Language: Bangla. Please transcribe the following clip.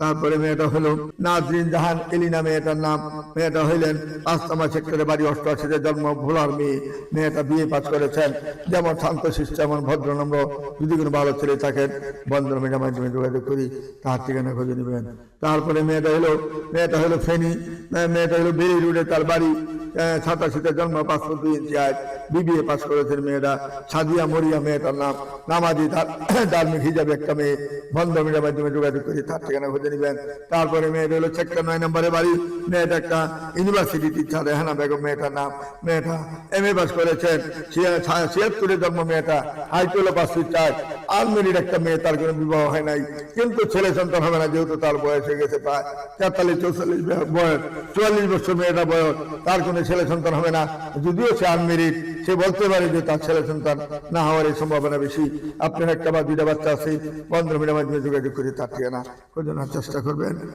তারপরে মেয়েটা হলো নাজরিন জাহান এলি নামে মেয়েটার নাম। মেয়েটা হইলেন আস্তামা সেক্টরে বাড়ি অষ্টআশিতে জন্ম, ভোলার মেয়ে। মেয়েটা বিয়ে পাশ করেছেন। যেমন শান্ত শিষ্ট, এমন ভদ্রনম্র যদি কোনো ভালো ছেলে থাকেন বন্ধন মেয়েটার মাধ্যমে যোগাযোগ করি তার ঠিকানা খুঁজে নেবেন। তারপরে মেয়েটা হলো মেয়েটা হলো ফেনি। মেয়েটা হলো বেরি রোডে তার বাড়ি। সাতাশিতে জন্ম পাঁচশো বিবিএ পাস করেছেন মেয়েরা সাদিয়া মরিয়া মেয়েটার নাম। নামাজি ধার্মিক হিসাবে একটা মেয়ে, বন্ধ মিডিয়ার মাধ্যমে যোগাযোগ করে, তার ঠিকানা খুঁজে নেবেন। তারপরে মেয়েটা হলো সেক্টর নয় নম্বরে বাড়ি। মেয়েটা একটা ইউনিভার্সিটি টিচার রেহানা বেগম মেয়েটার নাম। মেয়েটা এম এ পাস করেছেন। ছিয়াত্তরের জন্ম মেয়েটা হাইটোলো পাস চায় আলমেরির একটা মেয়ে, তার কোনো বিবাহ হয় নাই। কিন্তু ছেলে সন্তান হবে না, যেহেতু তার বয়স হয়ে গেছে প্রায় তেতাল্লিশ, চৌচল্লিশ বয়স চুয়াল্লিশ বছর মেয়েটা বয়স, তার কোনো ছেলে সন্তান হবে না। যদিও সে আনমেরিড সে বলতে পারে যে তার ছেলে সন্তান না হওয়ার এই সম্ভাবনা বেশি। আপনার একটা বা দুইটা বাচ্চা আছে, পনেরো মিনিটের মাধ্যমে যোগাযোগ করে, তার ঠিকানা খোঁজানোর চেষ্টা করবেন।